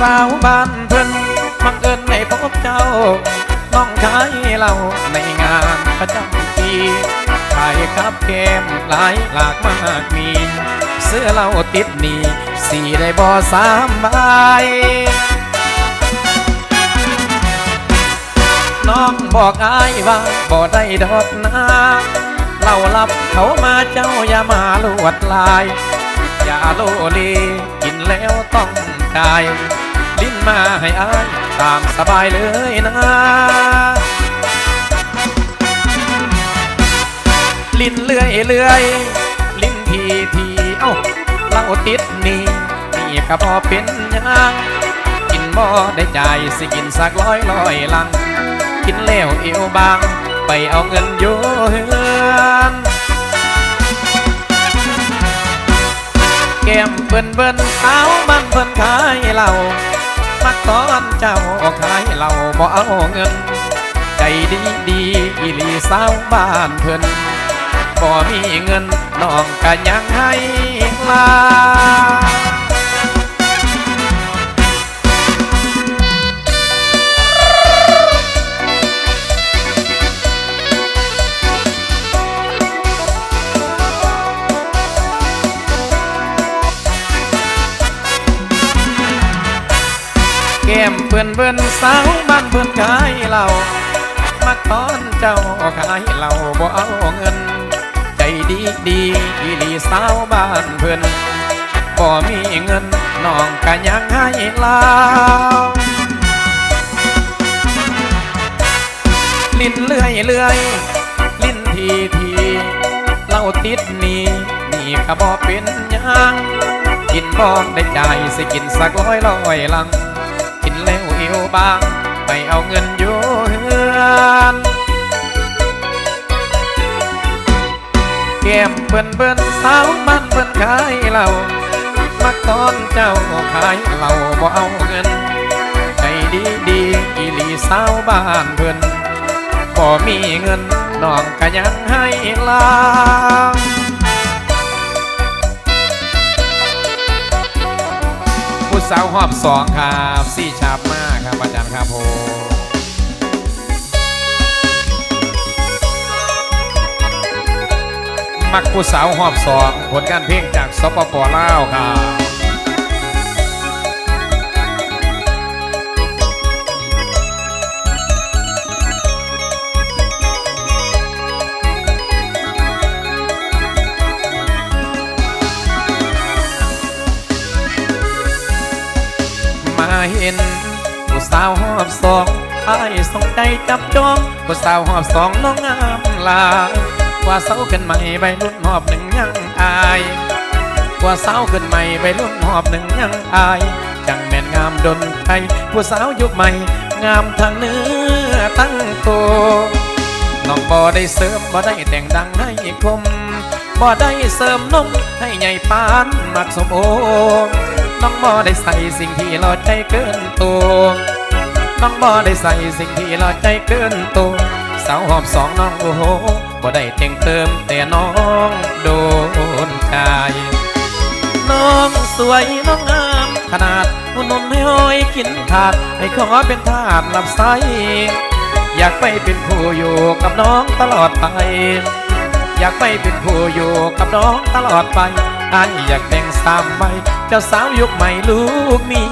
สาวบ้านเพิ่นบังเอิญได้พบเจ้า น้องชายเราในงานประจำปีถ่ายครับแก้มหลายหลากมากมี เสื้อเราติดหนีสี่ได้บ่สามใบน้องบอกอายว่าบ่ได้ดอกนาเล่าลับเขามาเจ้าอย่ามาลวดลาย อย่าโลเลกินแล้วต้องตาย มาให้อายตามสบายเลยนะลิ้นเลื่อยเลื่อยลิ้นทีทีเอ้าเล่าติดนี่นี่ก็พอเป็นยังกินบ่ได้ใจสิกินสักร้อยร้อยลัง กินแล้วเอวบาง ไปเอาเงินโยเฮือนแก้มเบิ่นเบิ่นสาวบ้านเพิ่นขายเหล้า มักตอนเจ้าขายเหล่าบ่เอาเงิน ใจดีดีอีลีสาวบ้านเพิ่นบ่มีเงินน้องกะยังให้ลา แก้มเพื่อนเพื่อนสาวบ้านเพื่อนขายเรามาตอนเจ้าขายเราบ่เอาเงิน ใจดีดีอีหลีสาวบ้านเพื่อนบ่มีเงินน้องก็ยังให้ลาวลิ้นเลื่อยเลื่อยลิ้นทีทีเล่าติดนี่นี่ก็บ่เป็นยังกินบ่ได้ใจสิกินสักร้อยร้อยลัง บางไปเอาเงินอยู่เฮือนแก้มเปิ้นเปิ้นสาวบ้านเปิ้นขายเรามักตอนเจ้าขายเราบ่เอาเงินใจดีดีอีหลีสาวบ้านเพิ่นบ่มีเงินน้องก็ยังให้ลาาวหอบสองครับสี่ชาบมากครับอาจารย์ครับผมมักผู้สาวหอบสองผลงานเพลงจากสปปลาวครับ สาวหอบสองไอ้ายสงใจจับจองผู้สาวหอบสองน้องงามลากว่าเสาขึ้นใหม่ใบรุ่นหอบหนึ่งยังอายกว่าสาวขึ้นใหม่ใบรุ่นหอบหนึ่งยังอาย จังแม่นงามดนไทยผู้สาวยุคใหม่ งามทางเนื้อตั้งตัวน้องบ่ได้เสริมบ่ได้แต่งดังให้คมบ่ได้เสริมนมให้ใหญ่ปานมักสมโอน้องบ่ได้ใส่สิ่งที่หล่อใจเกินตัว น้องบ่ได้ใส่สิ่งที่ล่อใจเกินตัวสาวหอบสองน้องโอ้โหบ่ได้แต่งเติมแต่น้องโดนใจน้องสวยน้องงามขนาดหุ่นนนให้ห้อยกินถาดให้ขอเป็นทาสหลับใสอยากไปเป็นผู้อยู่กับน้องตลอดไป อยากไปเป็นผู้อยู่กับน้องตลอดไปอายอยากแต่งสามใบเจ้าสาวยุคใหม่ลูกมี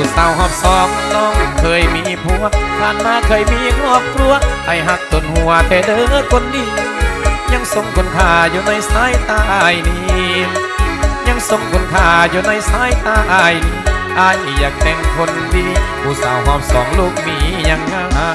ผู้สาวหอบสองน้องเคยมีผัวผ่านมาเคยมีครอบครัวให้หักจนหัวแต่เด้อคนดียังทรงคุณค่าอยู่ในสายตาอ้นี้ยังทรงคุณค่าอยู่ในสายตาอ้ายนี้ออยากแต่งคนดี ผู้สาวหอบสองลูกมียังงา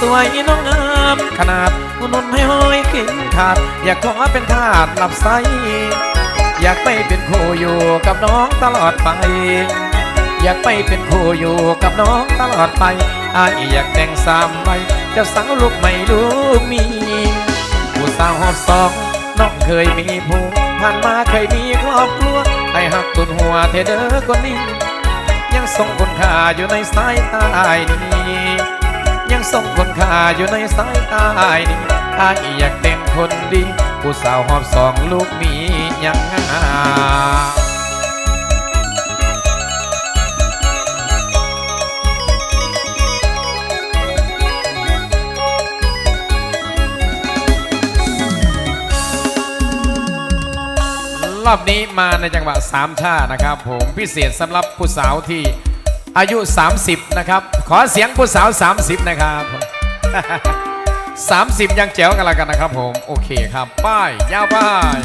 สวยน้องงามขนาดหุ่นนให้ห้อยกินขาด อยากขอเป็นทาสหลับใสอยากไปเป็นคู่อยู่กับน้องตลอดไป อยากไปเป็นคู่อยู่กับน้องตลอดไปอายอยากแต่งสามใบจ้าสาวลูกไม่ลูกมีผู้สาวหอบสองน้องเคยมีผู้ผ่านมาเคยมีครอบครัวให้หักตุนหัวเทเด้อคนนี้ ยังทรงคุณค่าอยู่ในสายตานี้ ยังทรงคุณค่าอยู่ในสายตานี้อายอยากแต่งคนดีผู้สาวหอบสองลูกมียังงารอบนี้มาในจังหวะสามชานะครับผมพิเศษสำหรับผู้สาวที่ อายุ 30 นะครับ ขอเสียงผู้สาว 30 นะครับ 30 ยังแจ๋วกันละกันนะครับผม โอเคครับ ป้าย ยาวป้าย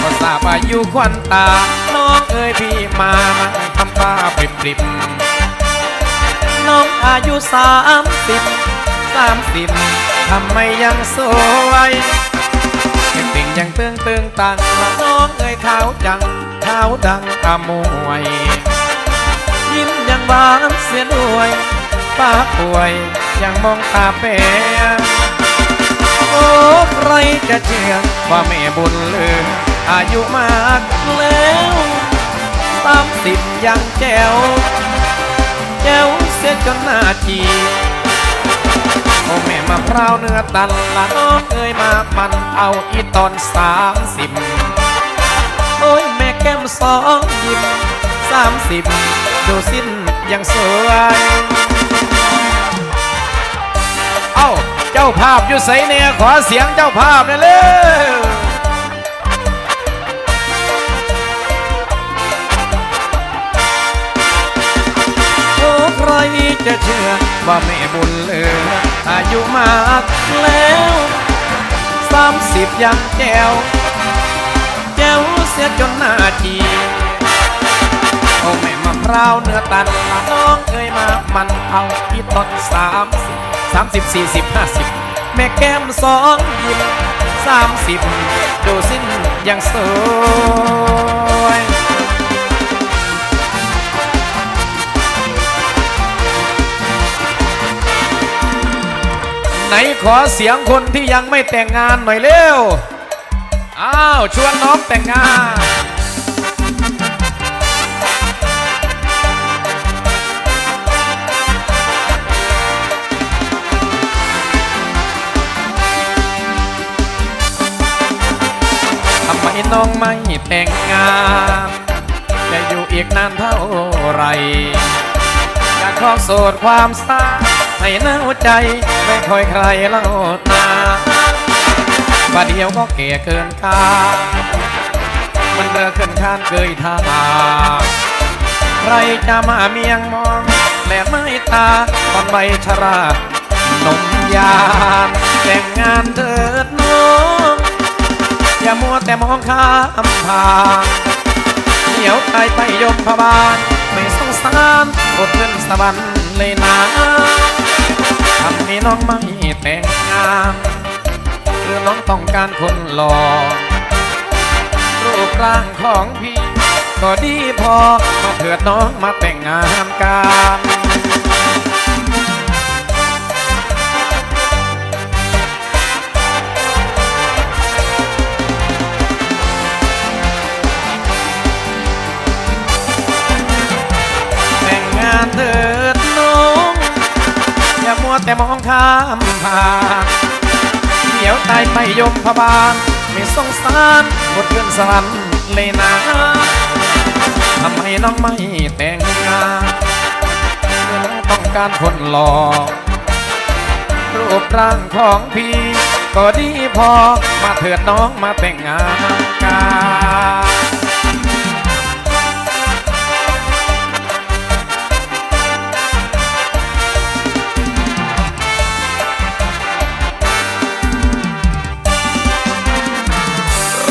ก็ทราบอายุควันตา น้องเอ้ยพี่มานั่งทำตาปริบปริบน้องอายุสามสิบสามสิบทำไมยังสวย ยังเตื้องเตื้องตังน้องเอ่ยขาวจังขาวดังอมวยยิ้มยังหวานเสียด้วยป้าป่วยยังมองตาเปยโอ้ใครจะเชื่อว่าแม่บุญเลืออายุมากแล้วสามสิบยังแจวแจ้วเสียจนหน้าจี โอ้แม่มาพร้าวเนื้อตันละน้องเอ้ยมามันเอาอีตอนสามสิบโอ้ยแม่แก้มสองยิ้มสามสิบดูสิ้นยังสวยเอ้าเจ้าภาพอยู่ใสเนี่ยขอเสียงเจ้าภาพหน่อยเร็วโอ้ใครจะเชื่อว่าแม่บุญเลือ อายุมากแล้วสามสิบยังแก้วแก้วเสียจนหน้าจีโอ้แม่มะพร้าวเนื้อตันน้องเอ้ยมามันเอาที่ต้นสามสิบสามสิบสี่สิบห้าสิบแม่แก้มสองยิ้มสามสิบดูสิ้นยังสวย ไหนขอเสียงคนที่ยังไม่แต่งงานหน่อยเร็ว อ้าว ชวนน้องแต่งงานทำไมน้องไม่แต่งงาน จะอยู่อีกนานเท่าไรอยากครองโสดความสา ให้หน้าใจ ไม่คอยใครเล่านาบัดเดียวก็เก่เกินกามันเรือขึ้นคานเกยทาใครจะมาเมียงมอง แลไม่ตาตอนใบชราหนมยานแต่งงานเถิดน้องอย่ามัวแต่มองข้ามผ่านเดี๋ยวตายไปยมพบาลไม่สงสารอดเงินสวรรค์เลยนะ นี้น้องไม่แต่งงานคือน้องต้องการคนหล่อรูปร่างของพี่ ก็ดีพอมาเถิดน้องมาแต่งงานกัน แต่มองข้ามผ่านเดี๋ยวตายไปยมพบาลไม่สงสารบทเพื่อนสวรรค์เลยนะทำไมน้องไม่แต่งงานเมื่อน้องต้องการคนหล่อรูปร่างของพี่ ก็ดีพอมาเถิดน้องมาแต่งงาน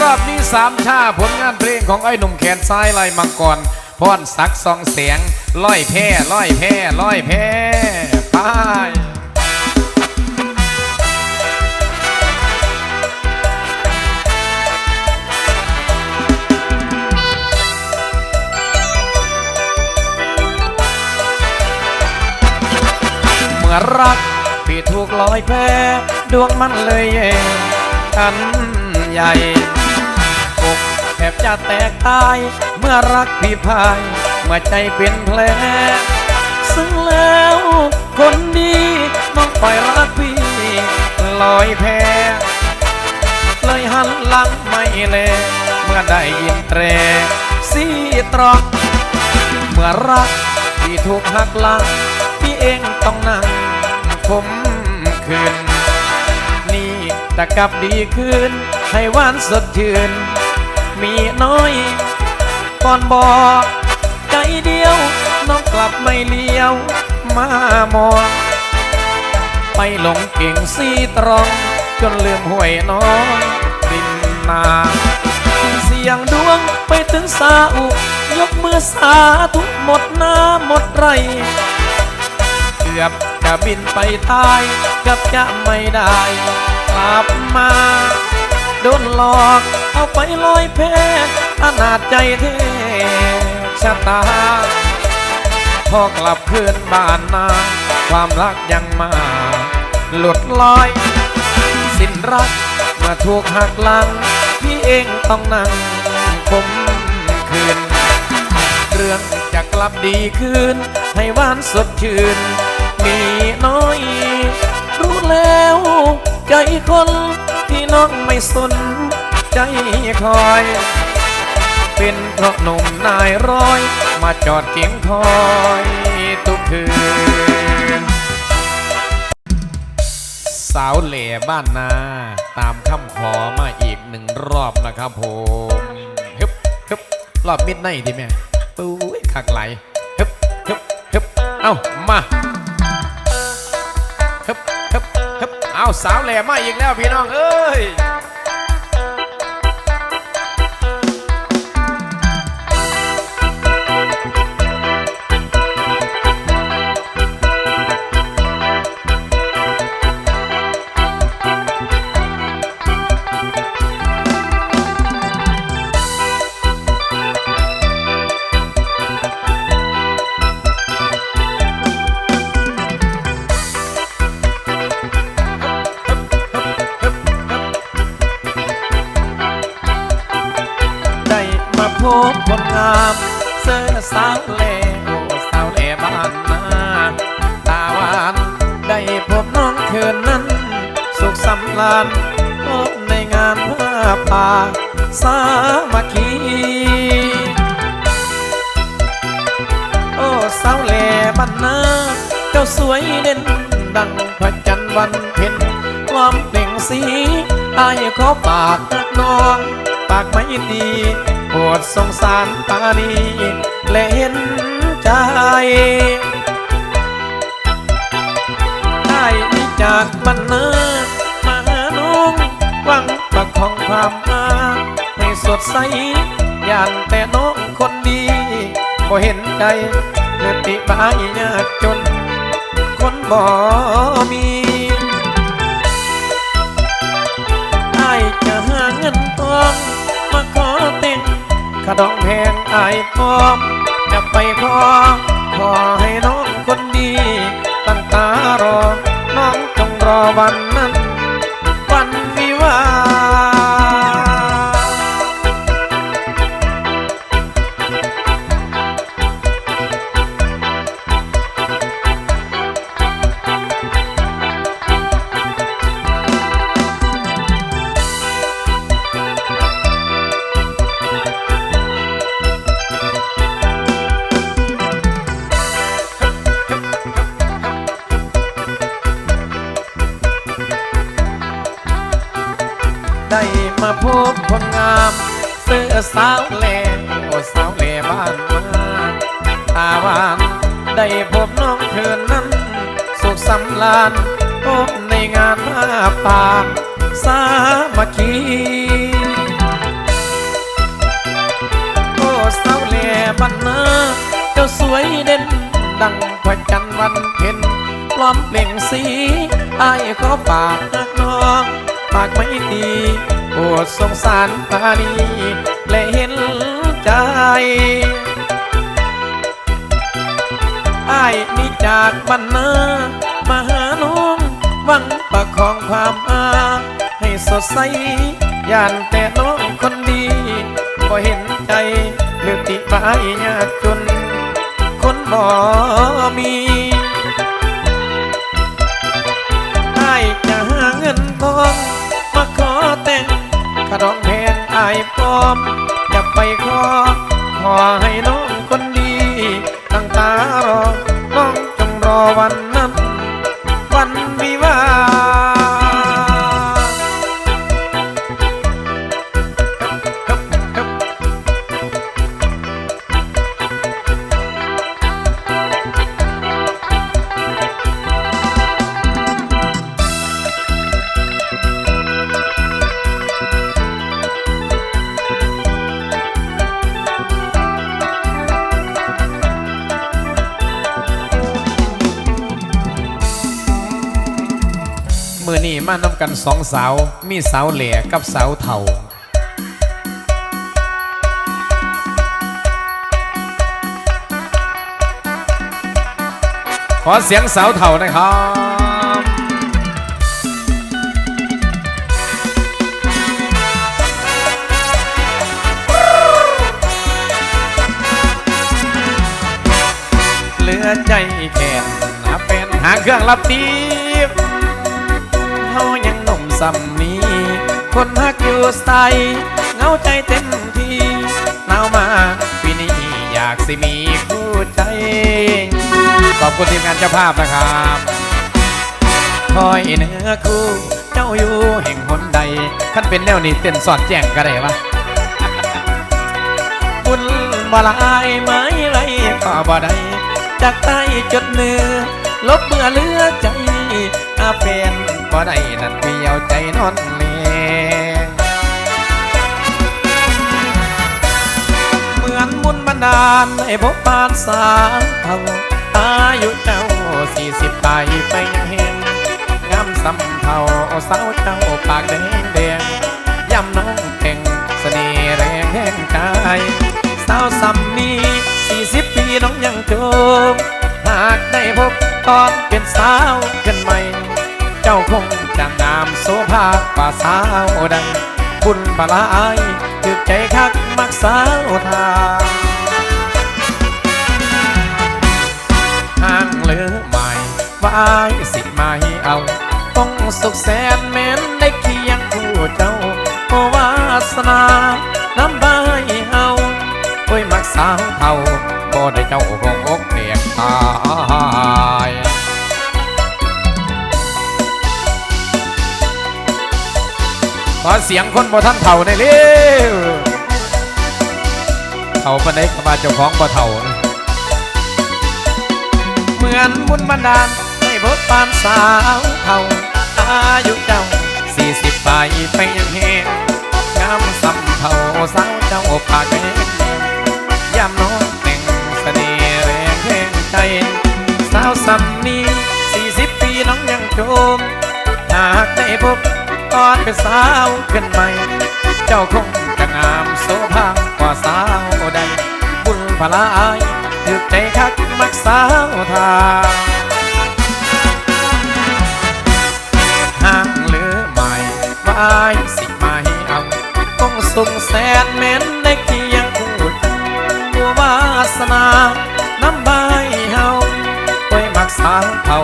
อบนี้สามชาผลงานเพลงของไอ้หนุ่มแขนซ้ายลายมังกรพรสักสองเสียงร้อยแพ้ร้อยแพ้ร้อยแพ้ไปเมื่อรักพี่ถูกลอยแพ้ดวงมันเลยแย่ทันใหญ่ บจะแตกตาย เมื่อรักพี่พาย เมื่อใจเป็นแผลซึ่งแล้วคนดีน้องปล่อยรักพี่ลอยแพเลยหันหลังไม่แลเมื่อได้ยินแตรสีตรอกเมื่อรักที่ถูกหักหลัง พี่เองต้องนั่งคมคืน นี่จะกลับดีคืนให้หวานสดชื่น มีน้อยก่อนบอกใจเดียว น้องกลับไม่เลี้ยว มามอง ไปหลงเก่งซีตรอง จนลืมห่วยน้องดินนาเสียงดวงไปถึงสาอุ ยกมือสาธุกหมดหน้าหมดไรเกือบจะบินไปตายกับจะไม่ได้ กลับมา โดนหลอก เอาไปลอยแพอนาจใจเทชะตา พอกลับคืนบ้านนา ความรักยังมา หลุดลอย สิ้นรักมาถูกหักหลัง พี่เองต้องนั่งคมคืน เรื่องจะกลับดีคืน ให้หวานสดชื่น มีน้อย รู้แล้วใจคน น้องไม่สนใจคอย เป็นเพราะหนุ่มนายร้อย มาจอดเกียงคอยทุกคืน สาวเหล่บ้านนา ตามคำขอมาอีกหนึ่งรอบนะครับผมฮึบฮึบรอบมิดไนท์ดิแม่ปุ้ยคักไหลฮึบฮึบฮึบเอ้ามา เอาสาวแหล่มาอีกแล้วพี่น้องเอ้ย บคนงามเสื้อสาวเล่โอ้สาวเล่บ้านนาตาหวานได้พบน้องคืนนั้น สุขสำราญพบในงานผ้าป่าสามัคคีโอ้สาวเล่บ้านนาเจ้าสวยเด่นดังพระจันทร์วันเพ็ญความเปล่งสีอายขอปากนักน้อง ปากไม่ดีปรดสงสารปานีและเห็นใจได้จากบรรณามาหาน้องหวังประคองความอาให้สดใสย่านแต่น้องคนดีบ่เห็นใจเลือติบายยากจน คนบ่มีไอ้จะหาเงินทองมาของ ขดองแพงไอ้ายพร้อมจะไปขอขอให้น้องคนดี ตั้งตารอ น้องจงรอวันนั้น มาพบคนงามเสื้อสาวแหล่โอ้สาวแหล่บ้านมาตาวานได้พบน้องคืนนั้น สุขสำราญพบในงานผ้าป่าสามัคคีโอ้สาวแหล่บ้านนาเจ้าสวยเด่นดังพระจันทร์วันเพ็ญปลอมเปล่งสีไอายขอปากนักน้อง ปากไม่ดีปรดสงสารปานีและเห็นใจอ้ายนี่จากบรรณามาหาน้องหวังประคองความอา ให้สดใสย่านแต่น้องคนดีก็เห็นใจหรือติบายยากจน คนบ่มีไอ้จะหาเงินทอง ม จะไปขอ ขอให้น้องคนดี ตั้งตารอ น้องจงรอวันนั้นวัน มือนี่มานำกันสองสาว มีสาวเหล่กับสาวเทาขอเสียงสาวเทานะครับ เหลือใจแค่หาเป็นหาเครื่องรับตี ยัมสำนี้ คนฮักอยู่ใสเงาใจเต็มทีหนาวมาปีนี้อยากสิมีคู่ใจ ขอบคุณทีมงานเจ้าภาพนะครับคอยเนื้อคู่เจ้าอยู่แห่งหนใดขั้นเป็นแนวนี้เต้นสอดแจ้งก็ได้วะบุญบ่ลายไม้ไรก็บ่ได้จากใต้จดเนื้อลบเบื่อเลือใจอาเป็น บ่ได้นั่นเพียวใจนอนเลงเหมือนมุนบันดาลให้พบปานสาวเท่าอายุเจ้าสี่สิบไปไปเห็นงามสำเทาสาวเจ้าปากแดงแดงย่ำน้องเก่งเสน่ห์แรงแห่งกายสาวสำนีสี่สิบปีน้องยังโจมหากได้พบตอนเป็นสาวกันใหม่ เจ้าคงจะงามโสภากว่าสาวใดบุญบาลายถึกใจคักมักสาวทาห่างเหลือใหม่วายสิไม่เอาต้องสุขแสนแม้นได้เคียงคู่เจ้าโอวาสนาน้ำใบเฮาโอ้ยมักสาวเท่าบ่ได้เจ้าคงอกเปียกตาย ขอเสียงคนบ่ท่านเถ่าในเร็วเถ่าปนใดก็มาเจ้าของบ่เถ่าเหมือนบุญบันดาลให้พบปานสาวเท่าอายุเจ้าสี่สิบปลายไปยังแหงงามสำเท่าสาวเจ้าปากแดงยามน้องแต่งเสน่ห์แรงแห่งใจ สาวสำนีสี่สิบปีน้องยังโจมหากได้พบ ตอนเป็นสาวขึ้นใหม่ เจ้าคงจะงามโสภากว่าสาวใด บุญพลาอายถึกใจคักมักสาวทาห่างเหลือใหม่วายสิไม่เอาต้องส่งแสนแม้นได้เคียงคู่บัววาสนาน้ำใบเฮาโอ้ยมักสาวเท่า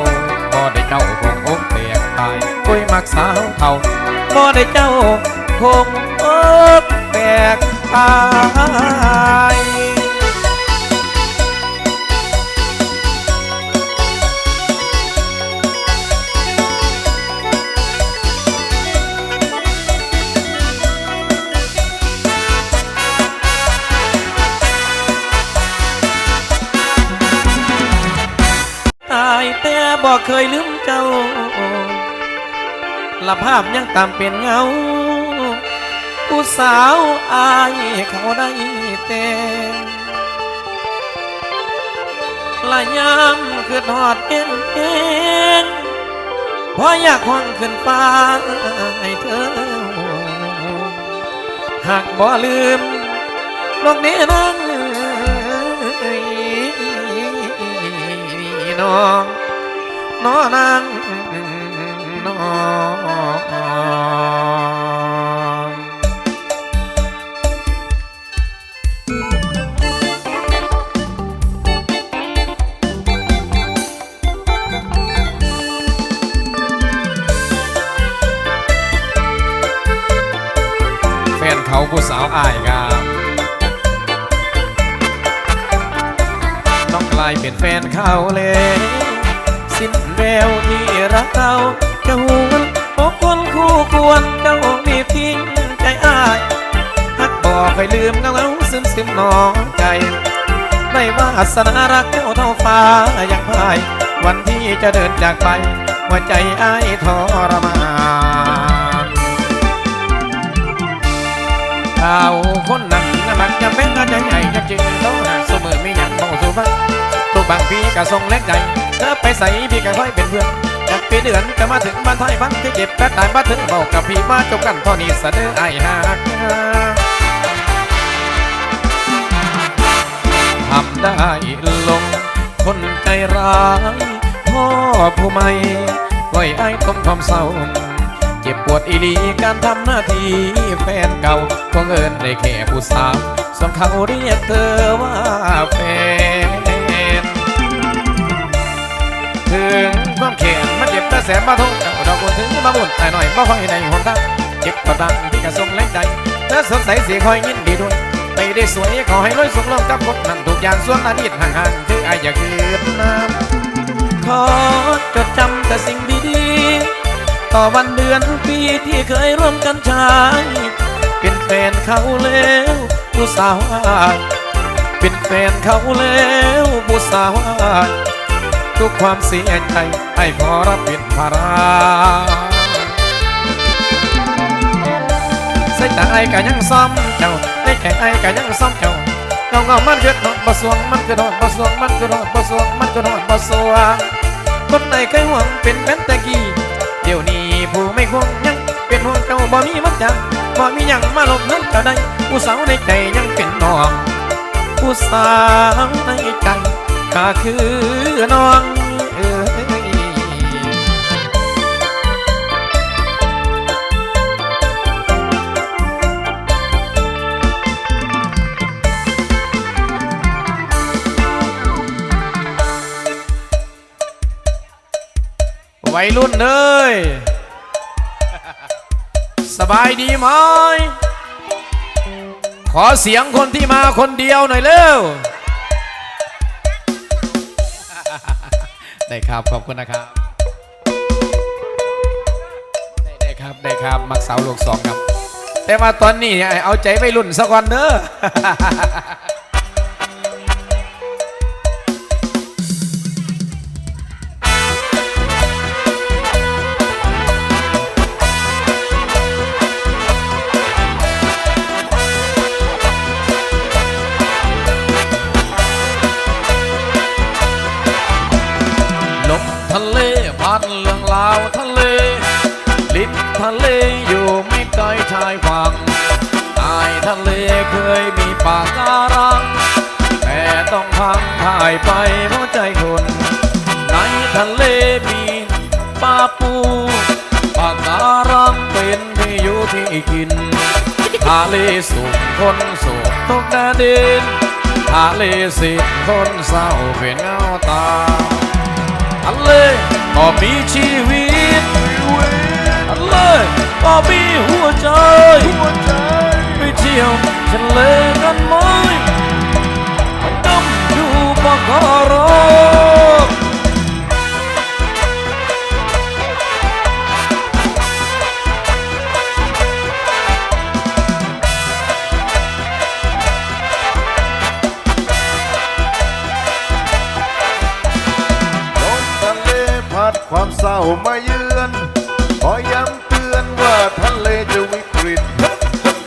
มักสาวเท่าบ่ได้เจ้าคงอกแตกตายตายแต่บอกเคยลืมเจ้า ละภาพยังตามเป็นเงา ผู้สาวอายเขาได้แต่งละยามคือทอดเอ็นเองเพราะอยากห้องขึ้นฟ้าให้เธอ หากบ่ลืมลกนี้นั่งน้องน้อนาง นอ จะเดินจากไป หัวใจอ้ายทรมานเอาคนนั้นน่ะมักจะเป็นกันใหญ่จะจืดโตหนะสมือมีอย่างบอกสู่ฟังทุกบางพี่ก็ทรงเล็กใจเธอไปใส่พี่ก็ค่อยเป็นเพื่อนจากปีเดือนก็มาถึงบ้านไทยบ้านที่เจ็บแป๊ดตายบ้าถึงบอกกับพี่มาจบกันเท่านี้เสนอไอ้หักทำได้ลงคนใจร้าย พ่อผู้ไม่ปล่อยไอ้ต้มความเศร้า เจ็บปวดอีหลีการทำหน้าที่แฟนเก่าก็เงินได้แค่ผู้สาวส่วนเขาเรียกเธอว่าแฟน ถึงความเข็นมันเจ็บแต่แสนมาทุกกับดอกบุญถึงมาบุญแต่หน่อยบ่ค่อยในหนทางเจ็บกระดังที่กระทรงแรงใจเธอสดใสเสียคอยยินดีด้วยไม่ได้สวยขอให้รวยสุขลงกับคนนั้นทุกอย่างส่วนอดีตห่างๆคือไอ้อย่าคืนน้ำ ขอจดจำแต่สิ่งดีๆ ต่อวันเดือนปีที่เคยร่วมกันใช้เป็นแฟนเขาแล้วผู้สาวเป็นแฟนเขาแล้วผู้สาวทุกความเสียใจให้พอรับเป็นภาระใส่ตาไอ้ก็ยังซ้อมเจ้าในแข่งไอ้ก็ยังซ้อมเจ้าเงาเงามันเกิดนอนบ่สวงมันเก็นอนบ่สวงมันเก็นอนบ่สวงมันเก็นอนบ่สวง คนไหนเคยหวังเป็นแฟนตะกี้เดี๋ยวนี้ผู้ไม่ควงยังเป็นห่วงเจ้าบ่มีมันจังบ่มีหยังมาหลบนั้นก็ได้ผู้สาวในใจยังเป็นน้องผู้สาวในใจก็คือน้อง วัยรุ่นเลยสบายดีไหม ขอเสียงคนที่มาคนเดียวหน่อยเร็ว ได้ครับขอบคุณนะครับ ได้ได้ครับได้ครับ มักสาวลูกสองครับ แต่ว่าตอนนี้เนี่ยเอาใจไปรุ่นสักวันเด้อ ทะเล ลิ้นทะเลอยู่ไม่ไกลชายฝั่งใต้ทะเลเคยมีปากการัง แต่ต้องพังพ่ายไปเพราะใจคน ในทะเลมีปลาปูปากการังเป็นที่อยู่ที่กินทะเลสุขคนสุขทุกแดนดินทะเลสิคนเศร้าเป็นเงาตาทะเล ก็มีชีวิตเลยก็มีหัวใจไปเที่ยวทะเลกันไหมดำดูปะการัง ร้ามาเยือนขอย้ำเตือนว่าทะเลจะวิกฤต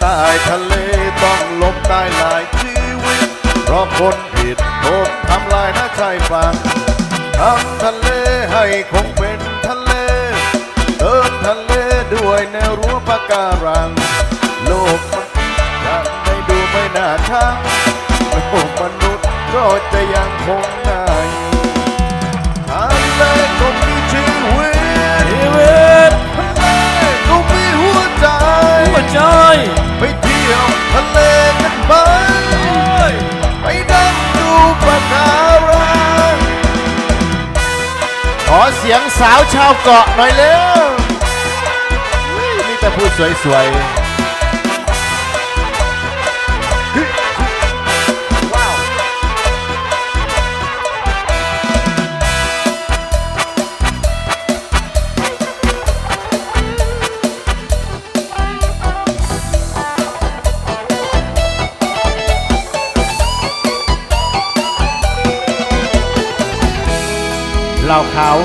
ใต้ทะเลต้องล้มตายหลายชีวิต เพราะคนผิดถูกทำลายนะชายฝั่งทำทะเลให้คงเป็นทะเลเติมทะเลด้วยแนวรั้วปะการัง โลกมันจะไม่ดูไม่น่าชังโลกมนุษย์ก็จะยังคงน่า ใจ ไปเที่ยวทะเลกันไปไปดำดูปะการังขอเสียงสาวชาวเกาะหน่อยเร็วมีแต่พูดสวยๆ ราวขาว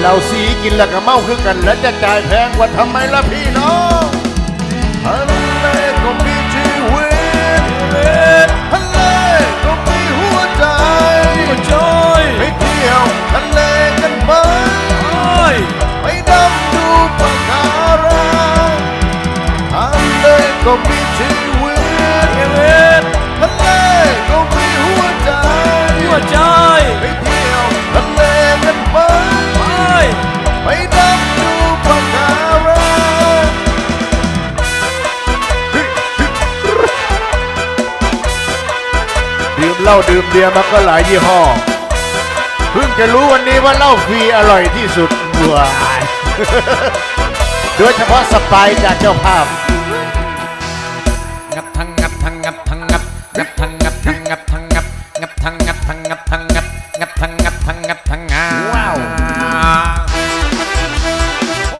เราสีกินแล้วก็เมาคือกัน และจะจ่ายแพงกว่าทำไมล่ะพี่น้อง เหล้าดื่มเบียร์มาก็หลายยี่ห้อ เพิ่งจะรู้วันนี้ว่าเหล้าฟรีอร่อยที่สุดว้ายโดยเฉพาะสปายจากเจ้าภาพ